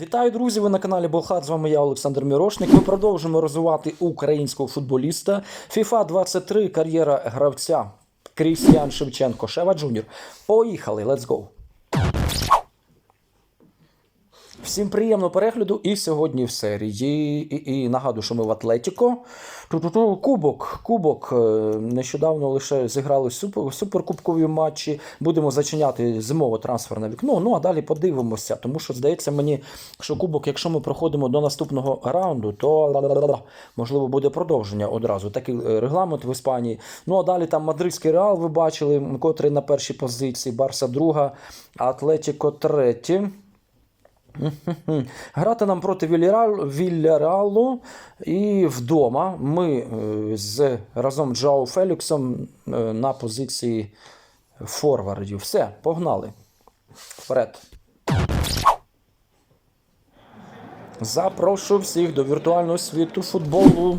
Вітаю, друзі! Ви на каналі Болхат. З вами я, Олександр Мірошник. Ми продовжуємо розвивати українського футболіста. FIFA 23 кар'єра гравця Крістіан Шевченко. Шева Джуніор. Поїхали, let's go! Всім приємного перегляду і сьогодні в серії. І, і нагадую, що ми в Атлетіко. Ту-ту-ту, Кубок. Кубок. Е, Нещодавно лише зіграли супер, суперкубкові матчі. Будемо зачиняти зимове трансферне вікно. Ну а далі подивимося. Тому що здається мені, що кубок, якщо ми проходимо до наступного раунду, то можливо буде продовження одразу. Такий е, регламент в Іспанії. Ну а далі там мадридський реал, ви бачили, котрий на першій позиції, Барса друга, Атлетіко третій. Грати нам проти Вільяреалу, і вдома ми е, з разом Джао Феліксом е, на позиції форвардів. Все, погнали. Вперед. Запрошую всіх до віртуального світу футболу.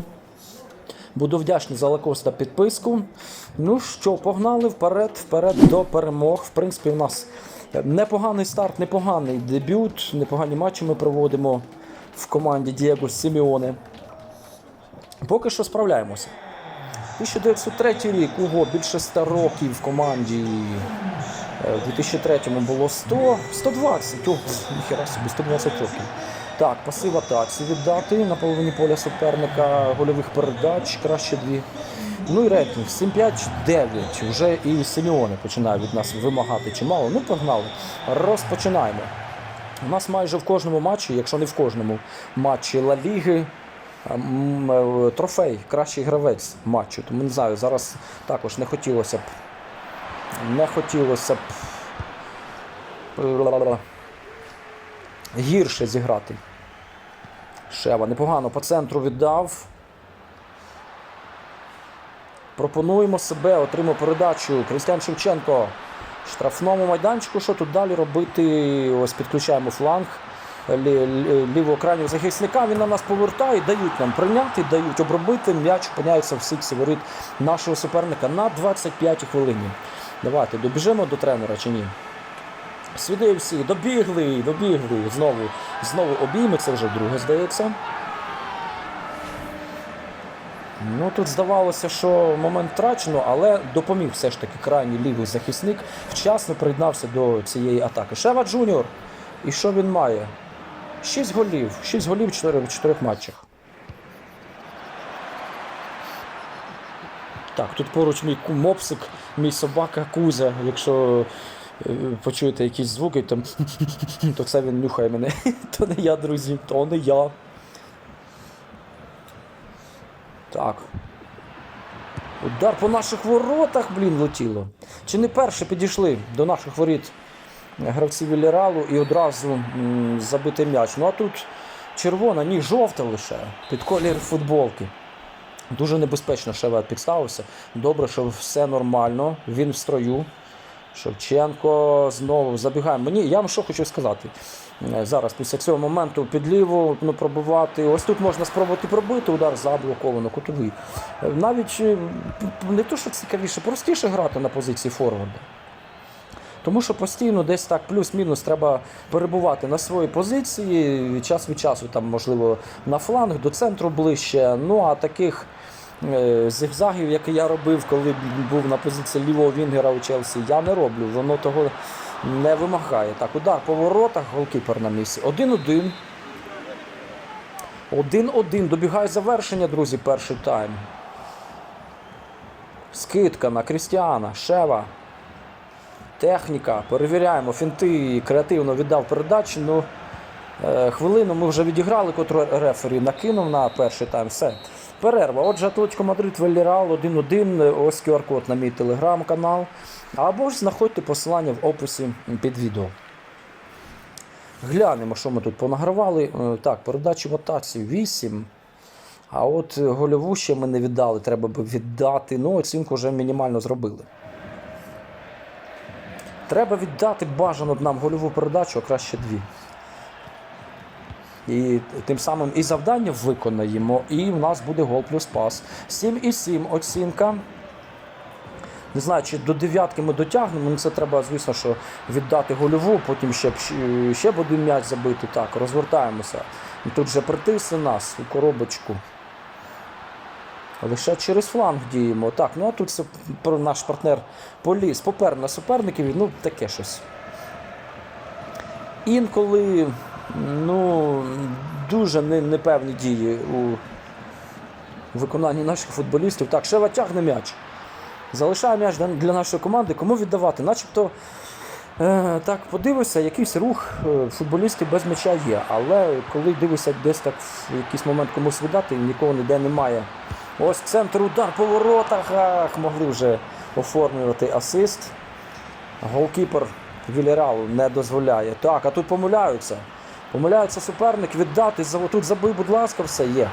Буду вдячний за лайкос та підписку. Ну що, погнали вперед, вперед до перемог. В принципі, у нас непоганий старт, непоганий дебют, непогані матчі ми проводимо в команді Дієго Сіміоне. Поки що справляємося. 1903 рік, ого, більше 100 років в команді. Е, В 2003 було 100, 120. О, ніхера собі, 120 років. Так, пасив атаці віддати на половині поля суперника, гольових передач, краще дві. Ну і рейтинг 7-5-9. Вже і Симеони починає від нас вимагати чимало. Ну, погнали. Розпочинаємо. У нас майже в кожному матчі, якщо не в кожному матчі Ла Ліги, е, трофей, кращий гравець матчу. Тому не знаю, зараз також не хотілося б. Не хотілося б гірше зіграти. Шева непогано по центру віддав. Пропонуємо себе, отримав передачу. Крістіан Шевченко. Штрафному майданчику. Що тут далі робити? Ось підключаємо фланг лі- лі- лівого крайнього захисника. Він на нас повертає, дають нам прийняти, дають обробити. М'яч опиняється в сіксі воріт нашого суперника на 25 хвилині. Давайте добіжимо до тренера чи ні? Сюди всі, добігли, добігли. Знову, знову обійми, це вже друге, здається. Ну тут здавалося, що момент втрачено, але допоміг все ж таки крайній лівий захисник. Вчасно приєднався до цієї атаки. Шева Джуніор. І що він має? 6 голів. 6 голів в 4, в 4 матчах. Так, тут поруч мій мопсик, мій собака Кузя. Якщо е, почуєте якісь звуки, то, то це він нюхає мене. То не я, друзі, то не я. Так. Удар по наших воротах, блін, летіло. Чи не перше підійшли до наших воріт гравці Вілералу і одразу м, забити м'яч. Ну а тут червона, ні, жовта лише під колір футболки. Дуже небезпечно Шевет підставився. Добре, що все нормально. Він в строю. Шевченко знову забігає. Мені я вам що хочу сказати. Е, Зараз після цього моменту під ліву ну, пробивати. Ось тут можна спробувати пробити удар заблоковано, кутовий. Е, Навіть е, не то, що цікавіше, простіше грати на позиції форварда. Тому що постійно десь так плюс-мінус треба перебувати на своїй позиції, час від часу, там, можливо, на фланг, до центру ближче. Ну а таких е, зигзагів, які я робив, коли був на позиції лівого Вінгера у Челсі, я не роблю. Воно того не вимагає. Так, удар по воротах, голкіпер на місці. 1-1. 1-1. Добігає завершення, друзі, перший тайм. Скидка на Крістіана, Шева. Техніка, перевіряємо, фінти креативно віддав передачу. Ну, е, хвилину ми вже відіграли, котру рефері накинув на перший тайм. Все. Перерва. Отже, Атлетико Мадрид Велірал 1-1. Ось QR-код на мій телеграм-канал. Або ж знаходьте посилання в описі під відео. Глянемо, що ми тут понагравали. Е, Так, передачі в атаці 8. А от е, гольову ще ми не віддали, треба би віддати. Ну, оцінку вже мінімально зробили. Треба віддати бажано нам гольову передачу, а краще дві. І тим самим і завдання виконаємо, і в нас буде гол плюс пас. 7,7 оцінка. Не знаю, чи до дев'ятки ми дотягнемо. Ну, це треба, звісно, що віддати гольову, потім ще, ще б один м'яч забити. Так, розвертаємося. Тут же притисли нас у коробочку. Лише через фланг діємо. Так, ну а тут про- наш партнер поліз. Попер на суперників, ну таке щось. Інколи ну, дуже непевні дії у виконанні наших футболістів. Так, Шева тягне м'яч. Залишає м'яч для- нашої команди. Кому віддавати? Начебто, е, так, подивишся, якийсь рух е, футболістів без м'яча є. Але коли дивишся десь так в якийсь момент комусь віддати, нікого ніде немає. Ось центр удар по воротах. Ах, могли вже оформлювати асист. Голкіпер Вілералу не дозволяє. Так, а тут помиляються. Помиляється суперник, віддати. за- Тут забий, будь ласка, все є.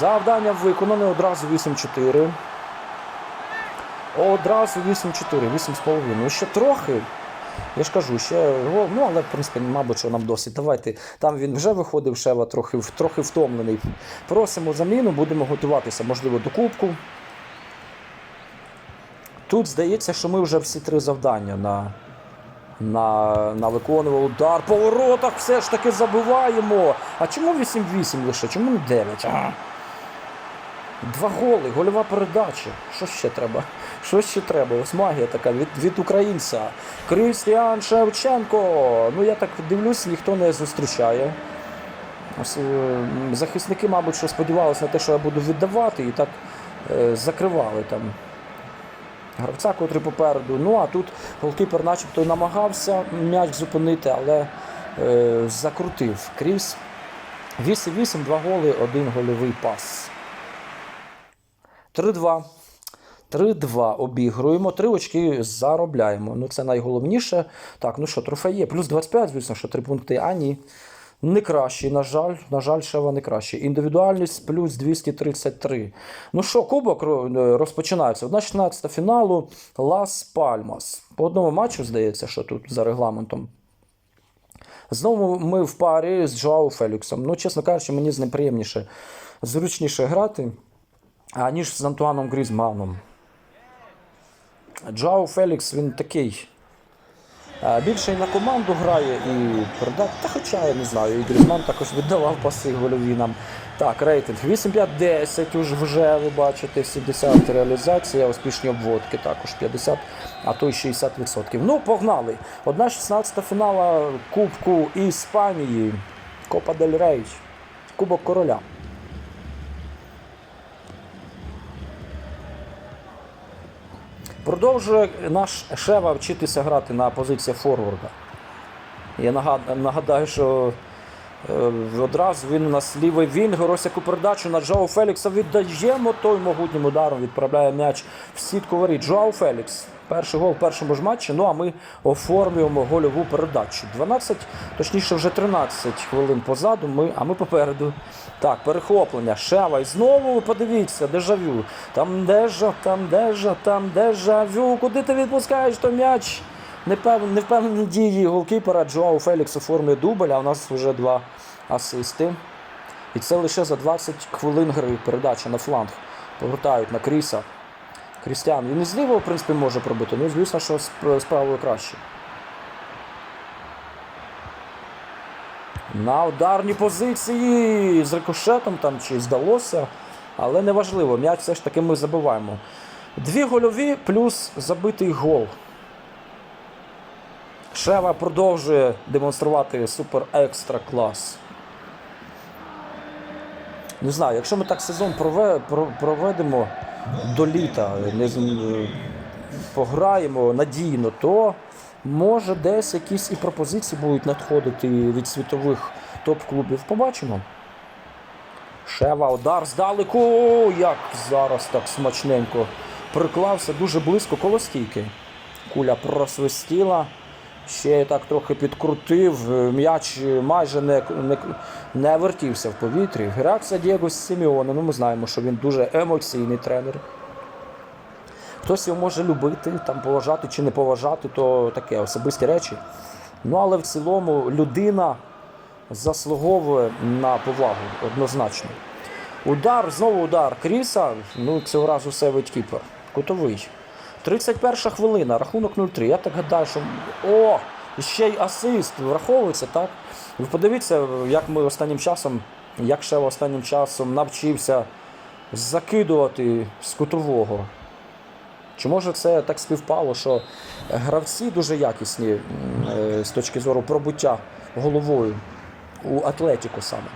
Завдання виконане одразу 8-4. Одразу 8-4, 8,5. Ну ще трохи. Я ж кажу, ще ну але в принципі, мабуть, що нам досить. Давайте. Там він вже виходив, Шева трохи, трохи втомлений. Просимо заміну, будемо готуватися, можливо, до кубку. Тут здається, що ми вже всі три завдання на, на, на виконували удар. По воротах все ж таки забиваємо. А чому 8-8 лише? Чому не 9? А? Два голи, гольова передача. Що ще треба? Що ще треба? Ось магія така від, від українця. Крістіан Шевченко. Ну я так дивлюсь, ніхто не зустрічає. Ось, е, захисники, мабуть, що сподівалися на те, що я буду віддавати, і так е, закривали там гравця, котрий попереду. Ну а тут голкіпер начебто і намагався м'яч зупинити, але е, закрутив крізь. 8-8, два голи, один гольовий пас. 3-2. 3-2 обігруємо, 3 очки заробляємо. Ну, це найголовніше. Так, ну що, трофей є. Плюс 25, звісно, що 3 пункти, а ні. Не кращий, на жаль, на жаль, Шева не кращий. Індивідуальність плюс 233. Ну що, кубок розпочинається. Одна 16 фіналу Лас Пальмас. По одному матчу, здається, що тут за регламентом. Знову ми в парі з Джоау Феліксом. Ну, чесно кажучи, мені з ним приємніше, зручніше грати, аніж з Антуаном Грізманом. Джоау Фелікс він такий. Більше і на команду грає і передав. Та хоча я не знаю, і Грізман також віддавав паси гольові нам. Так, рейтинг 8-5-10 уж вже ви бачите, 70 реалізація, успішні обводки також 50, а то й 60%. Ну, погнали. Одна 16 фінала Кубку Іспанії. Копа Дель Рей. Кубок короля. Продовжує наш Шева вчитися грати на позиції форварда. Я нагадаю, що е, одразу він у нас лівий ось яку передачу на Джоу Фелікса віддаємо той могутнім ударом, відправляє м'яч в сітку воріт. Джоу Фелікс. Перший гол в першому ж матчі. Ну а ми оформлюємо гольову передачу. 12, точніше, вже 13 хвилин позаду. Ми, а ми попереду. Так, перехоплення. Шева. І знову подивіться, дежавю. Там дежа, там дежа, там дежавю. Куди ти відпускаєш той м'яч? Невпевнені дії голкіпера Джоау Фелікс оформлює дубль, а у нас вже два асисти. І це лише за 20 хвилин гри передача на фланг. Повертають на Кріса. Крістіан. Він і зліва, в принципі, може пробити. Ну, звісно, що з з правою краще. На ударній позиції з рикошетом там чи здалося, але неважливо. М'яч все ж таки ми забиваємо. Дві гольові плюс забитий гол. Шева продовжує демонструвати супер екстра клас. Не знаю, якщо ми так сезон проведемо до літа, не, пограємо надійно, то може десь якісь і пропозиції будуть надходити від світових топ-клубів. Побачимо. Шева, удар здалеку. Як зараз так смачненько приклався дуже близько коло стійки. Куля просвистіла. Ще так трохи підкрутив. е, М'яч майже не, не, не вертівся в повітрі. Реакція Дієго Сіміона. Ну, ми знаємо, що він дуже емоційний тренер. Хтось його може любити, там поважати чи не поважати, то таке особисті речі. Ну, але в цілому людина заслуговує на повагу однозначно. Удар, знову удар Кріса. Ну, цього разу все кіпер. Кутовий. 31 хвилина, рахунок 0-3. Я так гадаю, що. О! Ще й асист враховується, так? Ви подивіться, як ми останнім часом, як ще останнім часом навчився закидувати з кутового. Чи може це так співпало, що гравці дуже якісні е, з точки зору пробуття головою у Атлетіку саме?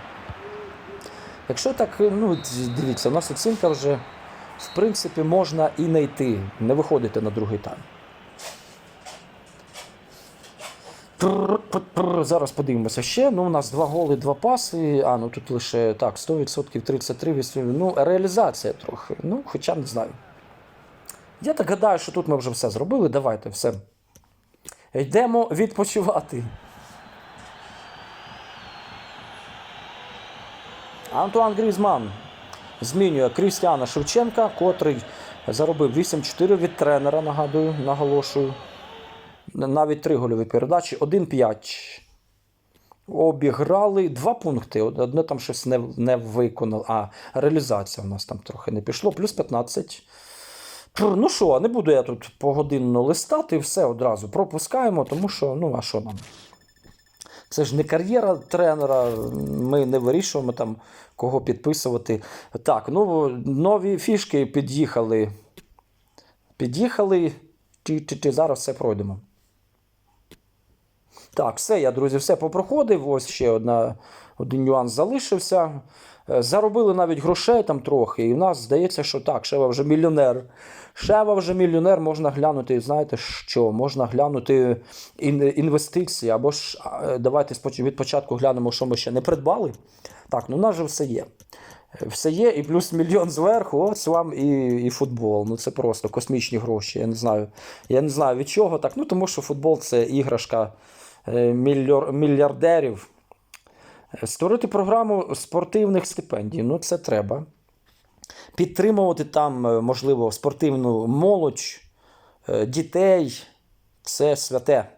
Якщо так, ну дивіться, у нас оцінка вже в принципі можна і не йти, не виходити на другий тайм. Зараз подивимося ще. Ну, у нас два голи, два паси. А, ну тут лише так, 100% 33 відсотків. Ну, реалізація трохи. Ну, хоча не знаю. Я так гадаю, що тут ми вже все зробили. Давайте все. Йдемо відпочивати. Антуан Грізман змінює Крістіана Шевченка, котрий заробив 8-4 від тренера, нагадую, наголошую. Навіть три гольові передачі, 1-5. Обіграли два пункти. Одне там щось не, не виконало. А, реалізація у нас там трохи не пішло. Плюс 15. Пр, Ну що, не буду я тут погодинно листати, все одразу пропускаємо, тому що, ну, а що нам? Це ж не кар'єра тренера, ми не вирішуємо там, кого підписувати. Так, ну, нові фішки під'їхали. Під'їхали. чи, чи, чи зараз все пройдемо. Так, все, я, друзі, все попроходив. Ось ще одна, один нюанс залишився. Е, Заробили навіть грошей там трохи, і в нас здається, що так, Шева вже мільйонер. Шева вже мільйонер, можна глянути, знаєте що? Можна глянути інвестиції, або ж давайте від початку глянемо, що ми ще не придбали. Так, ну у нас же все є. Все є, і плюс мільйон зверху, ось вам і, і футбол. Ну це просто космічні гроші. Я не знаю. Я не знаю від чого так. Ну тому що футбол це іграшка мільярдерів. Е, Створити програму спортивних стипендій. Ну, це треба. Підтримувати там, е, можливо, спортивну молодь, е, дітей. Це святе.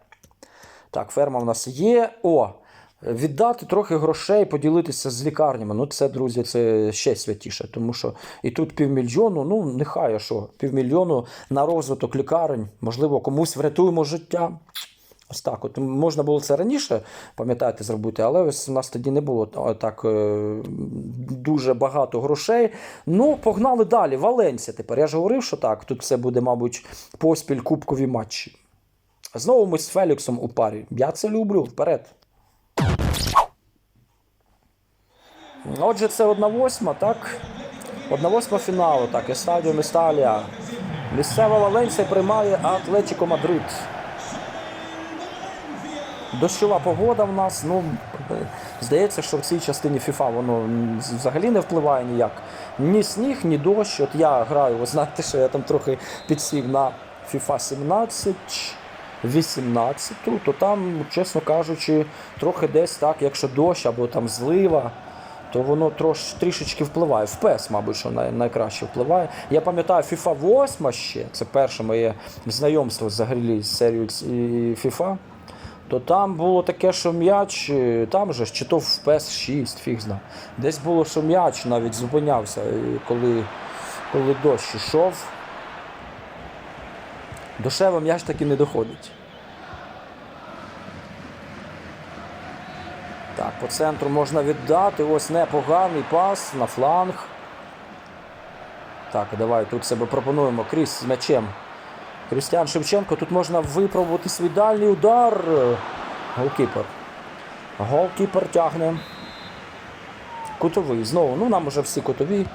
Так, ферма в нас є. О, віддати трохи грошей, поділитися з лікарнями. Ну, це, друзі, це ще святіше, тому що і тут півмільйону, ну, нехай що, півмільйону на розвиток лікарень, можливо, комусь врятуємо життя. Ось так. От можна було це раніше, пам'ятаєте, зробити, але ось у нас тоді не було так е, дуже багато грошей. Ну, погнали далі. Валенсія тепер. Я ж говорив, що так. Тут все буде, мабуть, поспіль кубкові матчі. Знову ми з Феліксом у парі. Я це люблю. Вперед. Отже, це 1-8, так? 1-8 фіналу, так, Естадіо Місталія. Місцева Валенсія приймає Атлетіко Мадрид. Дощова погода в нас. Ну, здається, що в цій частині FIFA воно взагалі не впливає ніяк. Ні сніг, ні дощ. От я граю, ви знаєте, що я там трохи підсів на FIFA 17, 18, то там, чесно кажучи, трохи десь так, якщо дощ або там злива. То воно трош, трішечки впливає. В PES, мабуть, що най, найкраще впливає. Я пам'ятаю, FIFA 8 ще, це перше моє знайомство взагалі з серією FIFA то там було таке, що м'яч, е, там же чи то в ps 6 фіг зна. Десь було, що м'яч навіть зупинявся, коли, коли дощ йшов. До Шева м'яч таки не доходить. Так, по центру можна віддати. Ось непоганий пас на фланг. Так, давай тут себе пропонуємо. Кріс з м'ячем. Крістіан Шевченко. Тут можна випробувати свій дальній удар. Голкіпер. Голкіпер тягне. Кутовий. Знову. Ну, нам вже всі кутові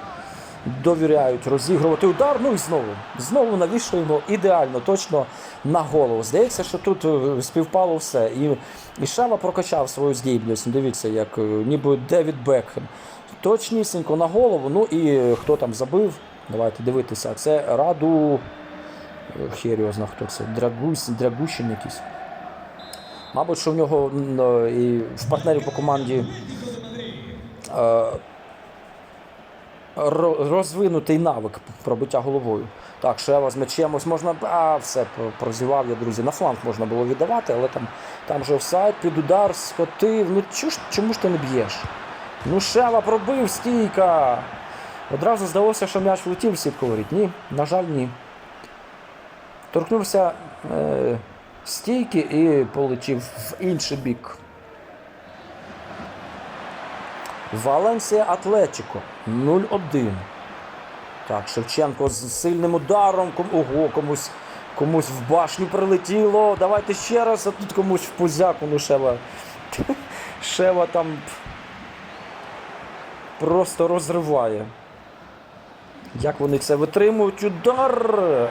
довіряють розігрувати удар. Ну і знову. Знову навішуємо ідеально, точно на голову. Здається, що тут е, співпало все. І, і Шева прокачав свою здібність. Дивіться, як е, ніби Девід Бекхем. Точнісінько на голову. Ну і е, хто там забив? Давайте дивитися. Це Раду. Хер хто це. Драгусь, Драгущин якийсь. Мабуть, що в нього е, і в партнерів по команді е, розвинутий навик пробиття головою. Так, Шева з м'ячем ось можна. А, все, прозівав я, друзі. На фланг можна було віддавати, але там, там же офсайд, під удар, скотив. Ну чому ж, чому ж ти не б'єш? Ну, Шева пробив стійка. Одразу здалося, що м'яч влетів в сітку воріт. Ні, на жаль, ні. Торкнувся е, стійки і полетів в інший бік. Валенсія Атлетіко 0-1. Так, Шевченко з сильним ударом. Ого, комусь, комусь в башню прилетіло. Давайте ще раз, а тут комусь в пузяку. Ну, Шева. Шева там просто розриває. Як вони це витримують? Удар!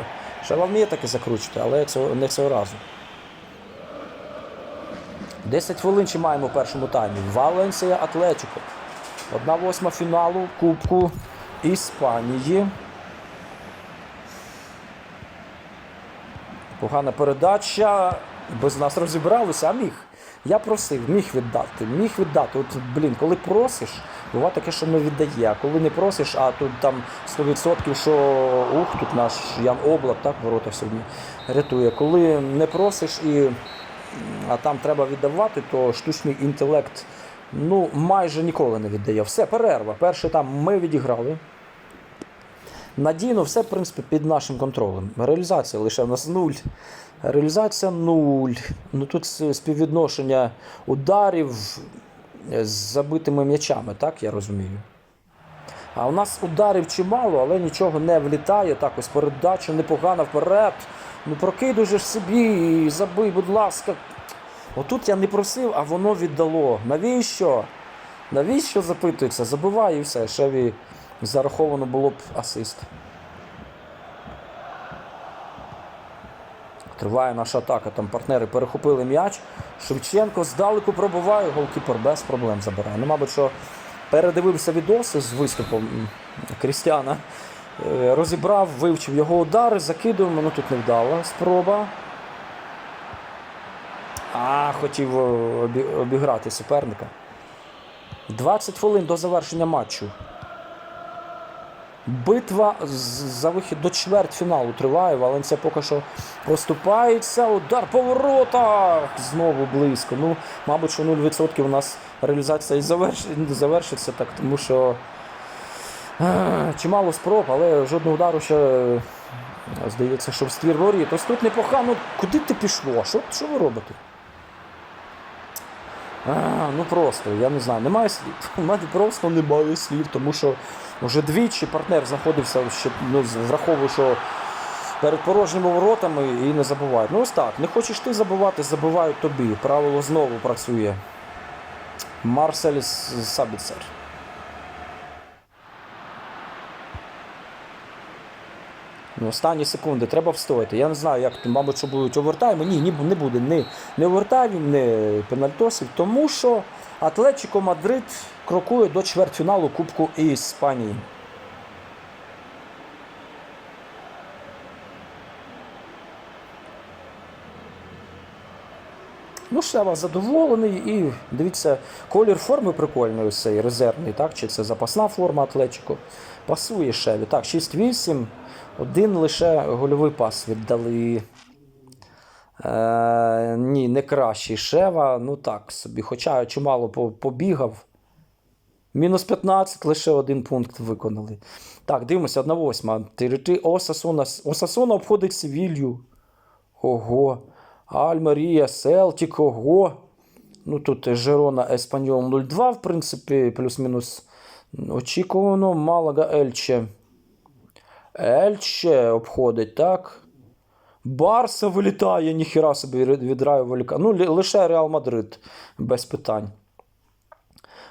Шева вміє таки закручити, але не цього разу. 10 хвилин ще маємо в першому таймі. Валенсія Атлетіко. Одна восьма фіналу Кубку Іспанії. Погана передача. Без нас розібралися, а міг. Я просив, міг віддати, міг віддати. От, блін, коли просиш, буває таке, що не віддає. А коли не просиш, а тут там 100%, що ух, тут наш Ян Облак, так, ворота сьогодні рятує. Коли не просиш і а там треба віддавати, то штучний інтелект ну, майже ніколи не віддає. Все, перерва. Перший там ми відіграли. Надійно, все, в принципі, під нашим контролем. Реалізація лише в нас нуль. Реалізація нуль. Ну тут співвідношення ударів з забитими м'ячами, так я розумію. А у нас ударів чимало, але нічого не влітає. Так, ось передача непогана вперед. Ну прокидуй ж собі і забий, будь ласка. Отут я не просив, а воно віддало. Навіщо? Навіщо запитується? Забивай і все. Шеві зараховано було б асист. Триває наша атака. Там партнери перехопили м'яч. Шевченко здалеку пробиває, голкіпер без проблем забирає. Ну, мабуть, що передивився відоси з виступом Крістіана. Е, Розібрав, вивчив його удари, закидуємо, ну тут невдала спроба. А, хотів е, обіграти суперника. 20 хвилин до завершення матчу. Битва за вихід до чвертьфіналу триває. Валенція поки що поступається. Удар по воротах! Знову близько. Ну, мабуть, що 0% у нас реалізація і завершиться так, тому що е, чимало спроб, але жодного удару ще е, здається, що в ствір воріт. Ось тут непогано. Куди ти пішло? Що, що ви робите? А, ну просто, я не знаю, немає слів. У мене просто немає слів, тому що вже двічі партнер знаходився, ще, ну, враховую, що перед порожніми воротами і не забувають. Ну ось так, не хочеш ти забувати, забувають тобі. Правило знову працює. Марсель Сабіцер. Ну, останні секунди треба встояти. Я не знаю, як мабуть, що будуть овертайми. Ні, ні, не буде ні, ні овертаймів, ні пенальтосів, тому що Атлетіко Мадрид крокує до чвертьфіналу Кубку Іспанії. Ну, Шева задоволений і дивіться, колір форми прикольний ось цей резервний, так? Чи це запасна форма Атлетіко. Пасує Шеві. Так, 6-8. Один лише гольовий пас віддали. Е, ні, не кращий Шева. Ну так собі. Хоча чимало побігав. Мінус 15, лише один пункт виконали. Так, дивимося, 1-8. Тирити Осасуна. Осасуна обходить Севілью. Ого. Альмарія, Селтік, ого. Ну тут Жерона Еспаньол 0-2, в принципі, плюс-мінус очікувано. Малага Ельче. Ельче обходить, так. Барса вилітає, ніхіра собі від Раю Валіка. Ну, лише Реал Мадрид без питань.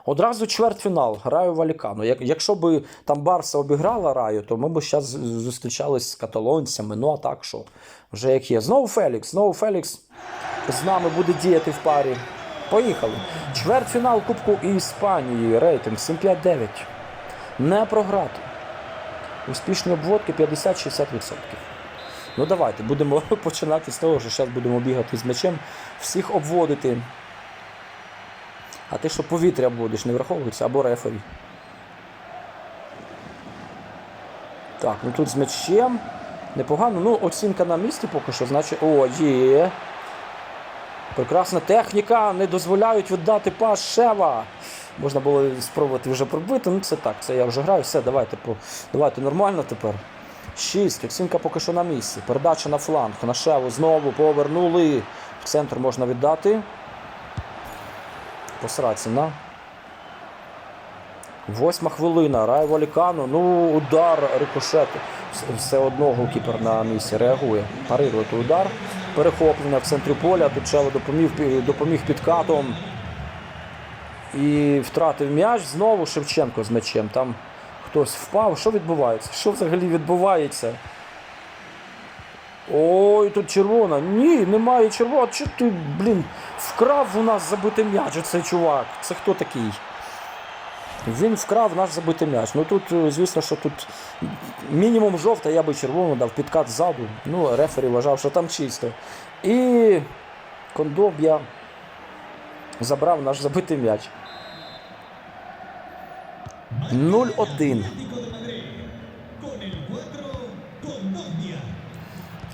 Одразу чвертьфінал Раю Валікану. Як, якщо б там Барса обіграла Раю, то ми б зараз зустрічались з каталонцями. Ну а так що, вже як є. Знову Фелікс, знову Фелікс з нами буде діяти в парі. Поїхали. Чвертьфінал Кубку Іспанії. Рейтинг 7-5-9. Не програти. Успішні обводки 50-60%. Ну давайте будемо починати з того, що зараз будемо бігати з м'ячем, всіх обводити. А ти що повітря обводиш, не враховується, або рефері. Так, ну тут з м'ячем. Непогано. Ну, оцінка на місці поки що, значить. О, є. Прекрасна техніка, не дозволяють віддати пас Шева. Можна було спробувати вже пробити. Ну це так, це я вже граю. Все, давайте, по- давайте нормально тепер. 6. Оцінка поки що на місці. Передача на фланг. На шеву знову повернули. В центр можна віддати. Посрацина. Восьма хвилина. Рай Валікану. Ну, удар рикошет. Все одно голкіпер на місці реагує. Парирує той удар. Перехоплення в центрі поля. Тут допоміг, допоміг підкатом. І втратив м'яч. Знову Шевченко з м'ячем. Там хтось впав. Що відбувається? Що взагалі відбувається? Ой, тут червона. Ні, немає червона. Чого ти, блін, вкрав у нас забитий м'яч? Оцей чувак. Це хто такий? Він вкрав наш забитий м'яч. Ну тут, е, звісно, що тут мінімум жовта, я би червону дав підкат ззаду. Ну, рефері вважав, що там чисто. І Кондоб'я забрав наш забитий м'яч. 0-1.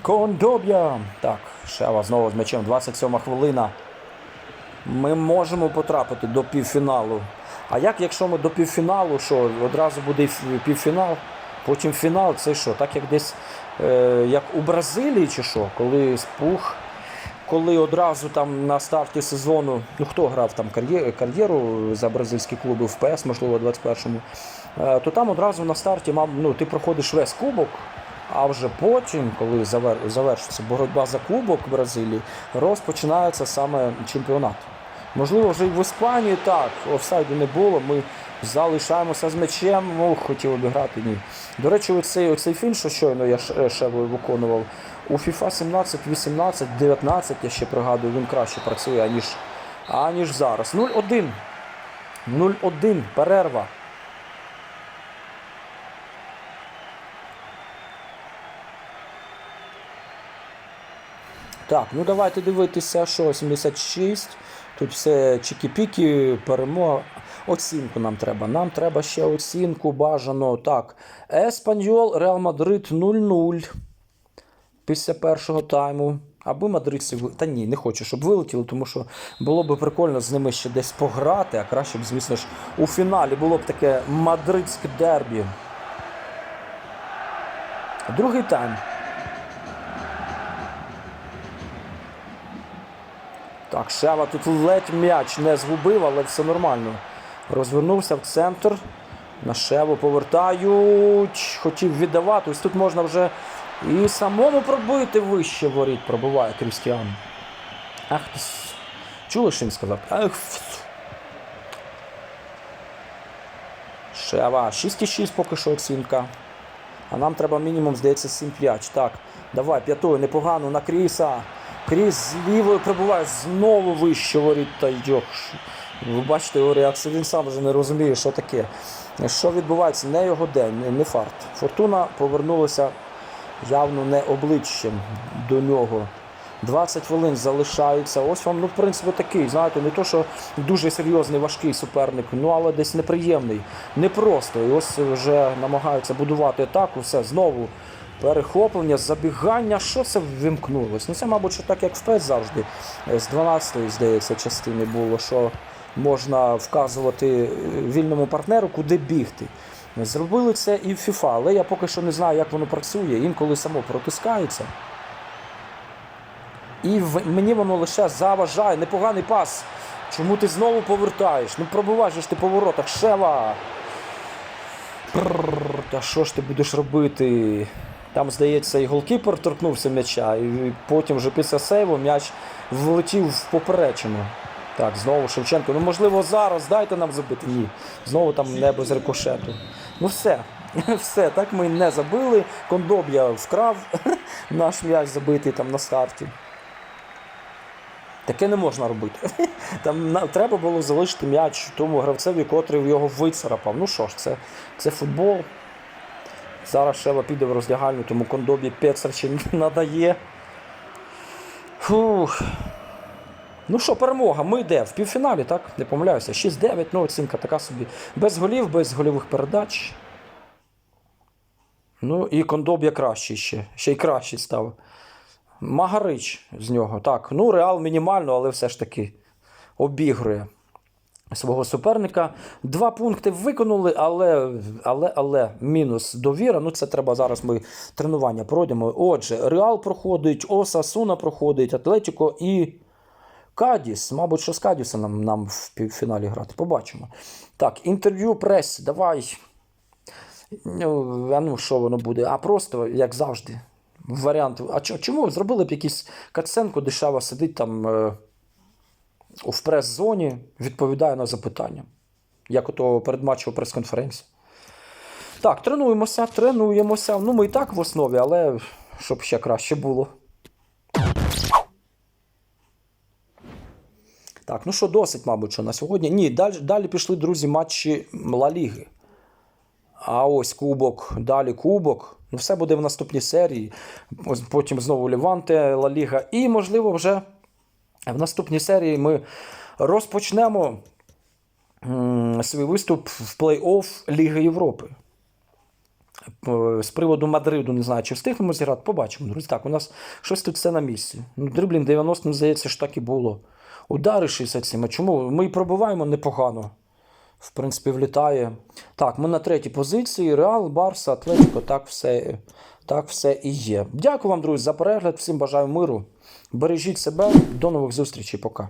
Кондоб'я. Так, Шева знову з м'ячем. 27 хвилина. Ми можемо потрапити до півфіналу. А як, якщо ми до півфіналу, що одразу буде півфінал, потім фінал, це що? Так як десь е, як у Бразилії чи що, коли спух, коли одразу там на старті сезону, ну хто грав там кар'єру за бразильські клуби в ПС, можливо, 21-му, е, то там одразу на старті ну, ти проходиш весь кубок. А вже потім, коли завершиться боротьба за кубок Бразилії, розпочинається саме чемпіонат. Можливо, вже і в Іспанії так, офсайду не було. Ми залишаємося з м'ячем. Ну, хотів обіграти, ні. До речі, оцей, оцей фільм, що щойно я шевою виконував, у FIFA 17, 18, 19, я ще пригадую, він краще працює, аніж, аніж зараз. 0-1. 0-1. Перерва. Так, ну давайте дивитися, що 76. Тут все чікі-піки, перемога. Оцінку нам треба. Нам треба ще оцінку бажано. Так. Еспаньол, Реал Мадрид 0-0 після першого тайму. Аби мадридці Та ні, не хочу, щоб вилетіли, тому що було б прикольно з ними ще десь пограти, а краще б, звісно ж, у фіналі було б таке мадридське дербі. Другий тайм. Так, Шева тут ледь м'яч не згубив, але все нормально. Розвернувся в центр. На Шеву повертають. Хотів віддавати. Ось тут можна вже і самому пробити вище воріт. Пробиває Крістіан. Ах. Чули, що він сказав? Ах. Шева. 6,6 поки що оцінка. А нам треба мінімум, здається, 7-5. Так, давай, п'ятою, непогано на Кріса. Кріс з лівою прибуває знову вище воріт та йдьох. Ви бачите його реакцію, він сам вже не розуміє, що таке. Що відбувається, не його день, не фарт. Фортуна повернулася явно не обличчям до нього. 20 хвилин залишається. Ось вам, ну, в принципі, такий, знаєте, не то, що дуже серйозний, важкий суперник, ну але десь неприємний, непросто. І ось вже намагаються будувати атаку, все знову. Перехоплення, забігання, що це ввімкнулось? Ну це, мабуть, так як в завжди. З 12-ї, здається, частини було, що можна вказувати вільному партнеру, куди бігти. Зробили це і в FIFA, але я поки що не знаю, як воно працює. Інколи само протискається. І в, мені воно лише заважає. Непоганий пас. Чому ти знову повертаєш? Ну пробивай ж ти по воротах. Шева. Прррр, Та що ж ти будеш робити? Там, здається, і голкіпер торкнувся м'яча, і потім вже після сейву м'яч влетів в поперечину. Так, знову Шевченко. Ну, можливо, зараз дайте нам забити. Ні. Знову там небо з рикошету. Ну все. Все, так ми не забили. Кондоб'я вкрав наш м'яч забитий там на старті. Таке не можна робити. Там треба було залишити м'яч тому гравцеві, котрий його вицарапав. Ну що ж, це, це футбол. Зараз Шева піде в роздягальню, тому кондобі Пецарчі надає. Фух. Ну що, перемога, ми йде в півфіналі, так? Не помиляюся. 6-9, ну оцінка така собі. Без голів, без гольових передач. Ну і кондоб'я кращий ще. Ще й кращий став. Магарич з нього. Так, ну Реал мінімально, але все ж таки обігрує. свого суперника. Два пункти виконали, але, але, але мінус довіра. Ну, це треба зараз ми тренування пройдемо. Отже, Реал проходить, Осасуна проходить, Атлетіко і Кадіс. Мабуть, що з Кадісом нам, нам в півфіналі грати. Побачимо. Так, інтерв'ю прес. Давай. Ну, а ну, що воно буде? А просто, як завжди, варіант. А чому зробили б якийсь Каценко дешево сидить там е, в прес-зоні, відповідає на запитання, як ото передматчова прес-конференція. Так, тренуємося, тренуємося. Ну, ми і так в основі, але щоб ще краще було. Так, ну що, досить, мабуть, що на сьогодні. Ні, далі, далі пішли, друзі, матчі Ла Ліги. А ось кубок, далі кубок. Ну, все буде в наступній серії. Потім знову Ліванте, Ла Ліга. І, можливо, вже в наступній серії ми розпочнемо свій виступ в плей-офф Ліги Європи. Е, З приводу Мадриду, не знаю, чи встигнемо зіграти, побачимо. Друзі, так, у нас щось тут все на місці. Ну, дриблінг 90, ну, здається, ж так і було. Удари 67. А чому? Ми і пробиваємо непогано. В принципі, влітає. Так, ми на третій позиції. Реал, Барса, Атлетико, так все, так все і є. Дякую вам, друзі, за перегляд. Всім бажаю миру. Бережіть себе. До нових зустрічей. Пока.